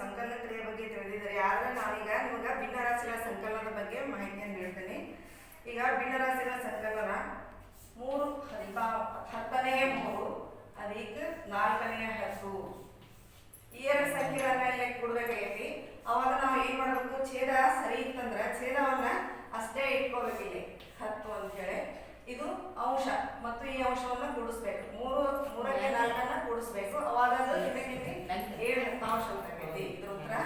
ಸಂಕಲನ ಕ್ರಿಯೆ ಬಗ್ಗೆ ತಿಳಿದಿದ್ದಾರೆ. ಆದ್ರೆ ನಾನೀಗ ನಿಮ್ಗೆ ಭಿನ್ನರಾಶಿಗಳ ಸಂಕಲನದ ಬಗ್ಗೆ ಮಾಹಿತಿಯನ್ನು ಹೇಳ್ತೇನೆ. ಈಗ ಭಿನ್ನರಾಶಿಗಳ ಸಂಕಲನ ಮೂರು ಹತ್ತ ಹತ್ತನೆಯ ಮೂರು ಅದಕ್ಕೆ ನಾಲ್ಕನೆಯ ಹತ್ತು. ಈ ಎರಡು ಸಂಖ್ಯೆಗಳನ್ನ ಇಲ್ಲಿ ಕೊಡ್ಬೇಕಾಗೈತಿ ಅವಾಗ ನಾವು ಏನ್ ಮಾಡ್ಬೇಕು? ಛೇದ ಸರಿ ಇತ್ತಂದ್ರ ಛೇದವನ್ನ ಅಷ್ಟೇ ಇಟ್ಕೋಬೇಕು ಇಲ್ಲಿ ಹತ್ತು ಅಂತ ಹೇಳಿ ಇದು ಅಂಶ. ಮತ್ತು ಈ ಅಂಶವನ್ನ ಕೂಡಿಸ್ಬೇಕು ಮೂರು ಮೂರಕ್ಕೆ ನಾಲ್ಕನ್ನ ಕೂಡಿಸ್ಬೇಕು ಅವಾಗ ಅದು ಏನಾಗೈತಿ ಏಳು ಹತ್ತಾಂಶ ಅಂತ ಆಗೈತಿ ಇದ್ರ ಉತ್ತರ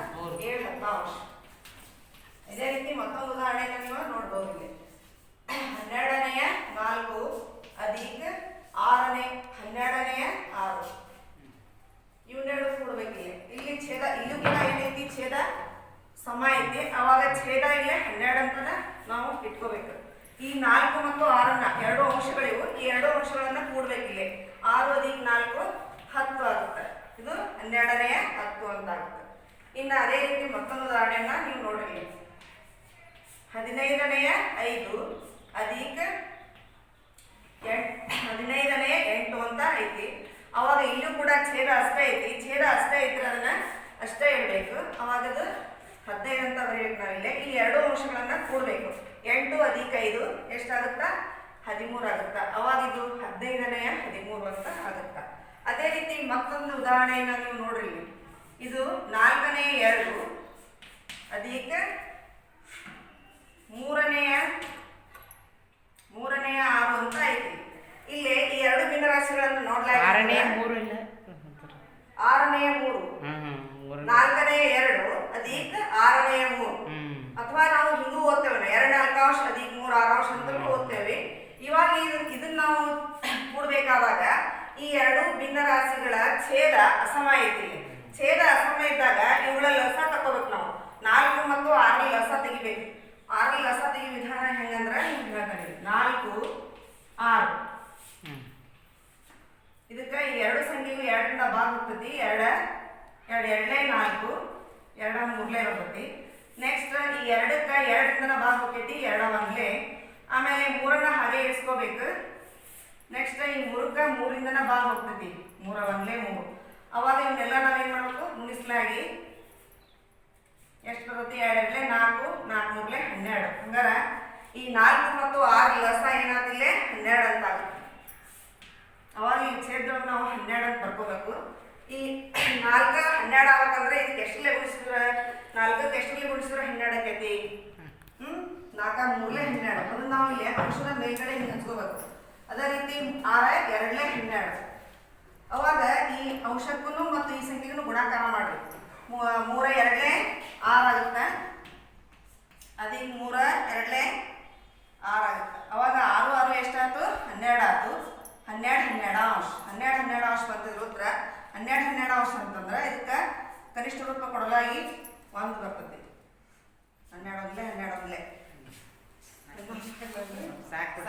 ಹತ್ತಾಂಶ ಇದೇ ರೀತಿ ಮತ್ತೊಂದು ಉದಾಹರಣೆನ ನೀವು ನೋಡ್ಬೋದು ಇಲ್ಲಿ ಹನ್ನೆರಡನೆಯ ನಾಲ್ಕು, ಅಧಿಕ ಆರನೇ, ಹನ್ನೆರಡನೆಯ ಆರು. ಇವನ್ನೆರಡು ಕೂಡ್ಬೇಕಿಲ್ಲ ಇಲ್ಲಿ ಛೇದ, ಇಲ್ಲೂ ಕೂಡ ಏನೈತಿ ಛೇದ ಸಮ ಐತಿ ಅವಾಗ ಛೇದ ಇಲ್ಲ, ಹನ್ನೆರಡು ಅಂತ ನಾವು ಇಟ್ಕೋಬೇಕು. ಈ ನಾಲ್ಕು ಮತ್ತು ಆರನ್ನ, ಎರಡು ಅಂಶಗಳಿವು. ಈ ಎರಡು ಅಂಶಗಳನ್ನ ಕೂಡ್ಬೇಕಿಲ್ಲಿ ಆರು, ಅಧಿಕ ನಾಲ್ಕು, ಹತ್ತು ಆಗುತ್ತೆ. ಇದು ಹನ್ನೆರಡನೆಯ ಹತ್ತು ಅಂತ ಆಗುತ್ತೆ ಇನ್ನು ಅದೇ ರೀತಿ ಮತ್ತೊಂದು ಉದಾಹರಣೆಯನ್ನು ನೀವು ನೋಡ್ರಿ. ಹದಿನೈದನೆಯ ಐದು ಅಧಿಕ ಹದಿನೈದನೆಯ ಎಂಟು ಅಂತ ಐತಿ. ಅವಾಗ ಇಲ್ಲೂ ಕೂಡ ಛೇದ ಅಷ್ಟೇ ಐತಿ. ಛೇದ ಅಷ್ಟೇ ಐತಿ ಅದನ್ನ ಅಷ್ಟೇ ಇಡಬೇಕು ಅವಾಗ ಅದು ಹದಿನೈದು ಅಂತ ಬರೀಬೇಕು ನಾವಿಲ್ಲೇ. ಈ ಎರಡು ಅಂಶಗಳನ್ನ ಕೂಡಬೇಕು. ಎಂಟು ಅಧಿಕ ಐದು. ಎಷ್ಟಾಗುತ್ತಾ? ಹದಿಮೂರು ಆಗುತ್ತಾ. ಅವಾಗ ಇದು ಹದಿನೈದನೆಯ ಹದಿಮೂರು ಅಂತ ಆಗುತ್ತಾ. ಅದೇ ರೀತಿ ಮತ್ತೊಂದು ಉದಾಹರಣೆಯನ್ನ ನೀವು ನೋಡ್ರಿ. ಇದು ನಾಲ್ಕನೇ ಎರಡು. ಅದೀಗ ಮೂರನೆಯ ಮೂರನೆಯ ಆರು ಅಂತ ಐತಿ. ಇಲ್ಲಿ ಈ ಎರಡು ಭಿನ್ನರಾಶಿಗಳನ್ನು ಆರನೇ ನೋಡ್ಲಾಗ ಮೂರು ಇಲ್ಲ? ಆರನೆಯ ಮೂರು. ನಾಲ್ಕನೆಯ ಎರಡು ಅದೀಗ ಆರನೆಯ ಮೂರು. ಅಥವಾ ನಾವು ಹಿಂಗೂ ಓದ್ತೇವೆ ಎರಡು ನಾಲ್ಕಾಂಶ ಅದೀಗ ಮೂರು ಆರಾಂಶ ಅಂತ ಓದ್ತೇವೆ. ಇವಾಗ ಇದು ಇದನ್ನ ನಾವು ಕೂಡಬೇಕಾದಾಗ ಈ ಎರಡು ಭಿನ್ನರಾಶಿಗಳ ಛೇದ ಅಸಮ ಐತಿ. ಛೇದ ಅಸಮ ಇದ್ದಾಗ ಇವುಗಳ ಲಸ ತಗೋಬೇಕು ನಾವು. ನಾಲ್ಕು ಮತ್ತು ಆರನೇ ಲಸ ತೆಗಿಬೇಕು. ಆರನೇ ಲಸ ತೆಗಿ ವಿಧಾನ ಹೆಂಗಂದ್ರೆ ನಿಮ್ಗೆ ಹೇಳ್ತಾರೆ ನಾಲ್ಕು ಆರು. ಇದಕ್ಕೆ ಈ ಎರಡು ಸಂಖ್ಯೆಗೂ ಎರಡರಿಂದ ಭಾಗ ಹೋಗ್ತೈತಿ. ಎರಡ ಎರಡು ಎರಡನೇ ನಾಲ್ಕು ಎರಡ ಮೂರಲೇ ಬರ್ತೈತಿ. ನೆಕ್ಸ್ಟ್ ಈ ಎರಡಕ್ಕೆ ಎರಡರಿಂದ ಭಾಗ ಹೋಗ್ತೈತಿ. ಎರಡ ಒಂದ್ಲೆ. ಆಮೇಲೆ ಮೂರನ್ನ ಹಾಗೆ ಇರಿಸ್ಕೋಬೇಕು ನೆಕ್ಸ್ಟ್ ಈ ಮೂರಕ್ಕೆ ಮೂರಿಂದನ ಭಾಗ ಹೋಗ್ತೈತಿ. ಮೂರ ಒಂದ್ಲೆ ಮೂರು. ಅವಾಗ ಇವನ್ನೆಲ್ಲ ನಾವೇನು ಮಾಡಬೇಕು? ಗುಣಿಸ್ಲಾಗಿ ಎಷ್ಟು ಬರ್ತೈತಿ? ಎರಡು ಎರಡ್ಲೆ ನಾಲ್ಕು ನಾಲ್ಕು ಮೂರಲೆ ಹನ್ನೆರಡು. ಹಂಗಾರ ಈ ನಾಲ್ಕು ಮತ್ತು ಆರು ಲಸ ಏನಾದಿಲ್ಲ ಹನ್ನೆರಡು ಅಂತ ಆಗುತ್ತೆ. ಅವಾಗ ಈ ಛೇದದೊಳಗೆ ನಾವು ಹನ್ನೆರಡು ಅಂತ ಬರ್ಕೋಬೇಕು. ಈ ನಾಲ್ಕ ಹನ್ನೆರಡು ಆಗ್ಬೇಕಂದ್ರೆ ಇದಕ್ಕೆ ಎಷ್ಟಲೇ ಗುಣಿಸಿದ್ರೆ? ನಾಲ್ಕಕ್ಕೆ ಎಷ್ಟಲೇ ಗುಣಿಸಿದ್ರೆ? ಹನ್ನೆರಡು ಆಕೈತಿ. ಹ್ಞೂ ನಾಲ್ಕ ಮೂರ್ಲೆ ಹನ್ನೆರಡು. ಅದನ್ನ ನಾವು ಇಲ್ಲಿ ಅಂಶದ ಮೇಲ್ಗಡೆ ಹಿಂಗೆ ಹಚ್ಕೋಬೇಕು. ಅದೇ ರೀತಿ ಆರ ಎರಡ್ಲೆ ಹನ್ನೆರಡು. ಅವಾಗ ಈ ಅಂಶಕ್ಕೂ ಮತ್ತು ಈ ಸಂಖ್ಯೆಗೂ ಗುಣಾಕಾರ ಮಾಡಿ ಮೂರ ಎರಡಲೇ ಆರು ಆಗುತ್ತೆ. ಅದೀಗ ಮೂರ ಎರಡಲೇ ಆರು ಅವಾಗ ಆರು ಆರು ಎಷ್ಟಾಯ್ತು? ಹನ್ನೆರಡು ಆಯ್ತು. ಹನ್ನೆರಡು ಹನ್ನೆರಡು ಅಂಶ. ಹನ್ನೆರಡು ಹನ್ನೆರಡು ಅಂಶ ಬಂತಿದ್ರು ಉತ್ತರ. ಹನ್ನೆರಡು ಹನ್ನೆರಡು ಅಂಶ ಅಂತಂದ್ರೆ ಇದಕ್ಕೆ ಕನಿಷ್ಠ ರೂಪ ಕೊಡಲಾಗಿ ಒಂದು ಬರ್ತದೆ. ಹನ್ನೆರಡು ಒಂದ್ಲೆ ಹನ್ನೆರಡು ಒಂದ್ಲೆ. ಸಾಕು.